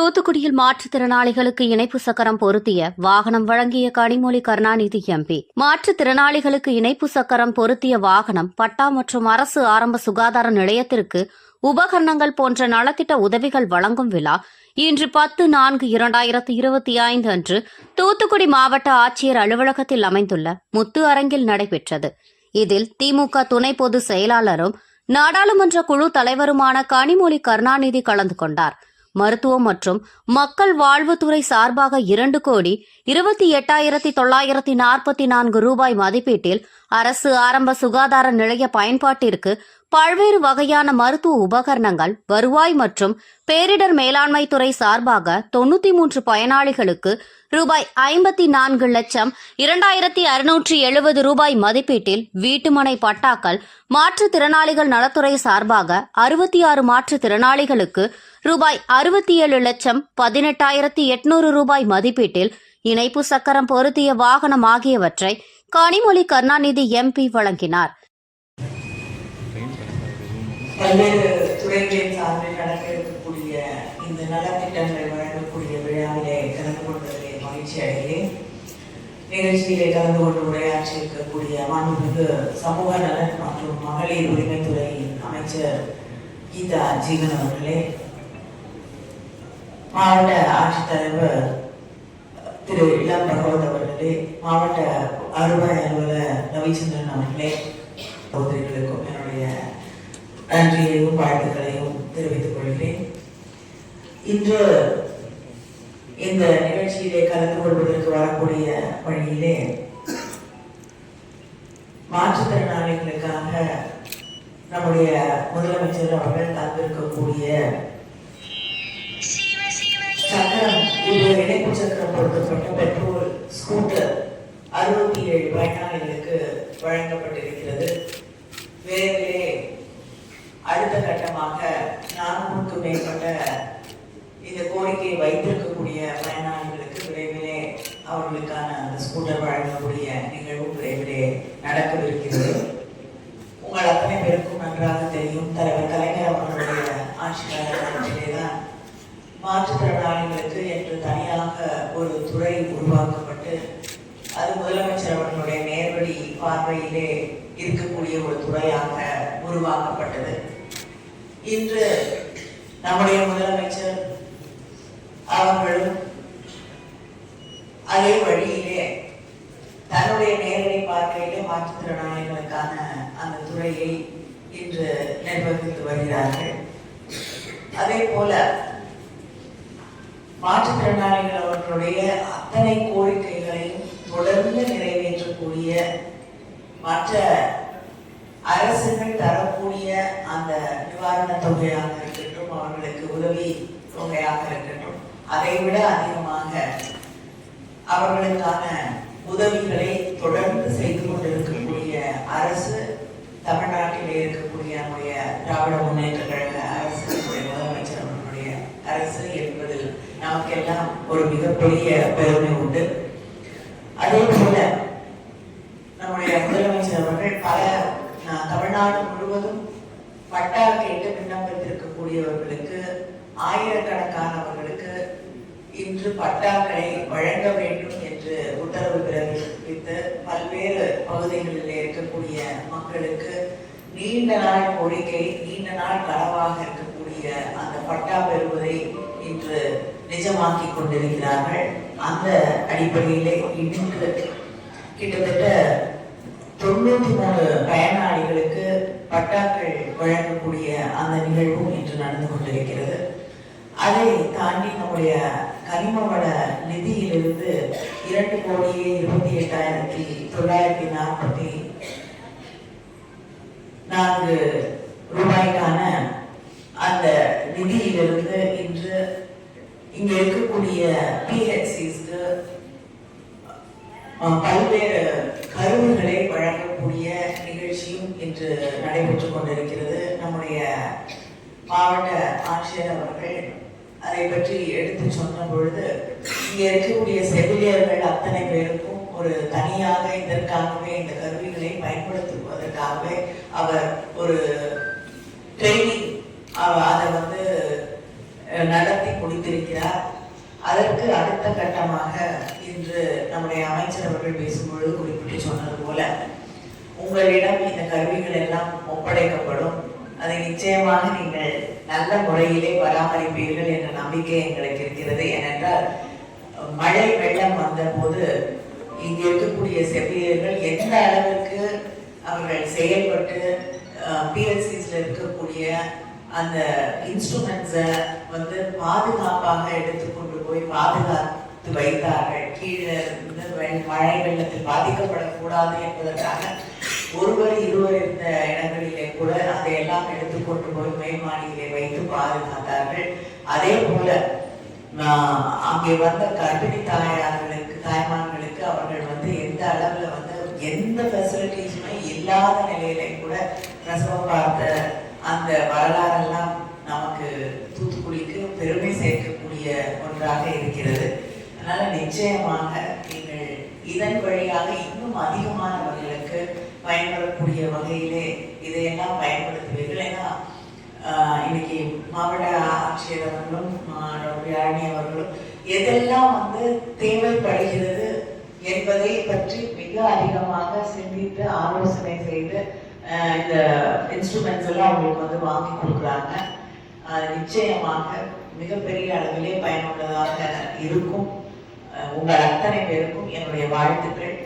தூத்துக்குடியில் மாற்றுத்திறனாளிகளுக்கு இணைப்பு சக்கரம் பொருத்திய வாகனம் வழங்கிய கனிமொழி கருணாநிதி எம்பி. மாற்றுத்திறனாளிகளுக்கு இணைப்பு சக்கரம் பொருத்திய வாகனம் பட்டா மற்றும் அரசு ஆரம்ப சுகாதார நிலையத்திற்கு உபகரணங்கள் போன்ற நலத்திட்ட உதவிகள் வழங்கும் விழா இன்று பத்து நான்கு இரண்டாயிரத்து இருபத்தி ஐந்து அன்று தூத்துக்குடி மாவட்ட ஆட்சியர் அலுவலகத்தில் அமைந்துள்ள முத்து அரங்கில் நடைபெற்றது. இதில் திமுக துணை பொதுச் செயலாளரும் நாடாளுமன்ற குழு தலைவருமான கனிமொழி கருணாநிதி கலந்து கொண்டார். மருத்துவம் மற்றும் மக்கள் வாழ்வுத்துறை சார்பாக இரண்டு கோடி இருபத்தி எட்டாயிரத்தி தொள்ளாயிரத்தி நாற்பத்தி நான்கு ரூபாய் மதிப்பீட்டில் அரசு ஆரம்ப சுகாதார நிலைய பயன்பாட்டிற்கு பல்வேறு வகையான மருத்துவ உபகரணங்கள் வருவாய் மற்றும் பேரிடர் மேலாண்மை துறை சார்பாக தொண்ணூத்தி மூன்று பயனாளிகளுக்கு ரூபாய் ஐம்பத்தி நான்கு லட்சம் இரண்டாயிரத்தி அறுநூற்றி எழுபது ரூபாய் மதிப்பீட்டில் வீட்டுமனை பட்டாக்கள் மாற்றுத்திறனாளிகள் நலத்துறை சார்பாக அறுபத்தி ஆறு மாற்றுத்திறனாளிகளுக்கு ரூபாய் அறுபத்தி ஏழு லட்சம் பதினெட்டாயிரத்தி எட்நூறு ரூபாய் மதிப்பீட்டில் இணைப்பு சக்கரம் பொருத்திய வாகனம் ஆகியவற்றை கனிமொழி கருணாநிதி எம்பி வழங்கினார். பல்வேறு துறைகளின் சார்பில் கணக்கு எடுக்கக்கூடிய இந்த நலத்திட்டங்களை வழங்கக்கூடிய விழாவிலே கலந்து கொண்டதிலே மகிழ்ச்சி அடைகிறேன். நிகழ்ச்சியிலே கலந்து கொண்டு உரையாற்றி இருக்கக்கூடிய மாண்புமிகு சமூக நலன் மற்றும் மகளிர் உரிமைத்துறையின் அமைச்சர் கீதா ஜீவன் அவர்களே மாவட்ட ஆட்சித்தலைவர் திரு இளம் பகவத் அவர்களே மாவட்ட அறுவை அலுவலர் ரவிச்சந்திரன் அவர்களே சகோதரிகளுக்கும் என்னுடைய நன்றியையும் வாழ்த்துக்களையும் தெரிவித்துக் கொள்கிறேன். இன்று இந்த நிகழ்ச்சியிலே கலந்து கொள்வதற்கு வரக்கூடிய வழியிலே மாற்றுத்திறனாளிகளுக்காக நம்முடைய முதலமைச்சர் அவர்கள் தந்திருக்கக்கூடிய சக்கரம் இது இணைப்பு சக்கரம் பொருத்தப்பட்ட பெட்ரோல் ஸ்கூட்டர் அறுபத்தி ஏழு பயனாளிகளுக்கு வழங்கப்பட்டிருக்கிறது. விரைவிலே அடுத்த கட்டமாக நானூறுக்கு மேற்பட்ட இந்த கோரிக்கையை வைத்திருக்கக்கூடிய பயனாளிகளுக்கு விரைவிலே அவர்களுக்கான அந்த ஸ்கூட்டர் வழங்கக்கூடிய நிகழ்வு விரைவிலே நடக்கவிருக்கிறது. உங்கள் அத்தனை பேருக்கும் நன்றாக தெரியும். தலைவர் கலைஞர் அவர்களுடைய ஆட்சி காலகட்டத்திலே தான் மாற்றுத்திறனாளிகளுக்கு என்று தனியாக ஒரு துறை உருவாக்கப்பட்டு அது முதலமைச்சர் அவர்களுடைய நேரடி பார்வையிலே இருக்கக்கூடிய ஒரு துறையாக உருவாக்கப்பட்டது. இன்று நம்முடைய முதலமைச்சர் அவர்களும் அதே வழியிலே தன்னுடைய நேரடி பார்வையிலே மாற்றுத்திறனாளிகளுக்கான அந்த துறையை இன்று நிர்வகித்து வருகிறார்கள். அதே போல மாற்றுத்திறனாளிகள் அவர்களுடைய அத்தனை கோரிக்கைகளையும் தொடர்ந்து நிறைவேற்றக்கூடிய மற்ற அரசுகள் தரக்கூடிய அந்த நிவாரணத் தொகையாக இருக்கட்டும் அவர்களுக்கு உதவி தொகையாக இருக்கட்டும் அதை விட அதிகமாக அவர்களுக்கான உதவிகளை தொடர்ந்து செய்து கொண்டிருக்கக்கூடிய அரசு தமிழ்நாட்டிலே இருக்கக்கூடிய நம்முடைய திராவிட முன்னேற்ற கழக அரசு முதலமைச்சர் அவர்களுடைய அரசு என்பதில் நமக்கெல்லாம் ஒரு மிகப்பெரிய பெருமை உண்டு. அதே போல நம்முடைய முதலமைச்சர் அவர்கள் பல தமிழ்நாடு முழுவதும் பட்டா கேட்டு விண்ணப்பித்திருக்கக்கூடியவர்களுக்கு ஆயிரக்கணக்கானவர்களுக்கு இன்று பட்டாக்களை வழங்க வேண்டும் என்று உத்தரவு பிறப்பித்து பல்வேறு பகுதிகளில் இருக்கக்கூடிய மக்களுக்கு நீண்ட நாள் கோரிக்கை நீண்ட நாள் கனவாக இருக்கக்கூடிய அந்த பட்டா பெறுவதை இன்று நிஜமாக்கி கொண்டிருக்கிறார்கள். அந்த அடிப்படையிலே இன்று கிட்டத்தட்ட தொண்ணூத்தி மூணு பயனாளிகளுக்கு பட்டாக்கள் வழங்கக்கூடிய அந்த நிகழ்வும் இன்று நடந்து கொண்டிருக்கிறது. அதை தாண்டி நம்முடைய கனிமவள நிதியிலிருந்து இரண்டு கோடியே இருபத்தி எட்டாயிரத்தி தொள்ளாயிரத்தி நாற்பத்தி நான்கு ரூபாய்க்கான அந்த நிதியிலிருந்து இன்று இங்க இருக்கக்கூடிய பிஹெச்சிஸ்க்கு பல்வேறு கருவிகளை வழங்கக்கூடிய நிகழ்ச்சியும் இன்று நடைபெற்றுக் கொண்டிருக்கிறது. நம்முடைய மாவட்ட ஆட்சியர் அவர்கள் அதை பற்றி எடுத்து சொன்ன பொழுது இங்கே இருக்கக்கூடிய செவிலியர்கள் அத்தனை பேருக்கும் ஒரு தனியாக இதற்காகவே இந்த கருவிகளை பயன்படுத்துவதற்காகவே அவர் ஒரு ட்ரைனிங் அதை வந்து நடத்தி முடித்திருக்கிறார் அதற்கு அடுத்த கட்டமாக இன்று நம்முடைய அமைச்சர் அவர்கள் பேசும்பொழுது குறிப்பிட்டு சொன்னது போல உங்களிடம் இந்த கருவிகள் எல்லாம் ஒப்படைக்கப்படும். அதை நிச்சயமாக நீங்கள் நல்ல முறையிலே பராமரிப்பீர்கள் என்ற நம்பிக்கை எங்களுக்கு இருக்கிறது. ஏனென்றால் மழை வெள்ளம் வந்தபோது இங்கே இருக்கக்கூடிய செவிலியர்கள் எந்த அளவிற்கு அவர்கள் செயல்பட்டு பிஎல்சிஸ்ல இருக்கக்கூடிய அந்த இன்ஸ்ட்ருமெண்ட்ஸை வந்து பாதுகாப்பாக எடுத்துக்கொண்டு போய் பாதுகாத்து வைத்தார்கள். கீழே இருந்து வெ- மழை வெள்ளத்தில் பாதிக்கப்படக்கூடாது என்பதற்காக ஒருவர் இருவர் இருந்த இடங்களிலே கூட அதையெல்லாம் எடுத்துக்கொண்டு போய் மேல்மாடியிலே வைத்து பாதுகாத்தார்கள். அதே போல அங்கே வந்த கர்ப்பிணி தாயார்களுக்கு தாய்மார்களுக்கு அவர்கள் வந்து எந்த அளவுல வந்து எந்த ஃபெசிலிட்டிஸுமே இல்லாத நிலையில கூட பிரசவம் பார்த்த அந்த வரலாறெல்லாம் நமக்கு தூத்துக்குடிக்கு பெருமை சேர்க்கக்கூடிய ஒன்றாக இருக்கிறது. அதனால நிச்சயமாக நீங்கள் இதன் வழியாக இன்னும் அதிகமானவர்களுக்கு பயன்படக்கூடிய வகையிலே இதையெல்லாம் பயன்படுத்துவீர்கள். ஏன்னா இன்னைக்கு மாவட்ட ஆட்சியர் அவர்களும் டாக்டர் யாழினி அவர்களும் எதெல்லாம் வந்து தேவைப்படுகிறது என்பதை பற்றி மிக அதிகமாக சிந்தித்து ஆலோசனை செய்து இந்த இன்ஸ்ட்ருமெண்ட்ஸ் எல்லாம் அவங்களுக்கு வந்து வாங்கி கொடுக்குறாங்க. நிச்சயமாக மிகப்பெரிய அளவிலே பயனுள்ளதாக இருக்கும். உங்கள் அத்தனை பேருக்கும் என்னுடைய வாழ்த்துக்கள்.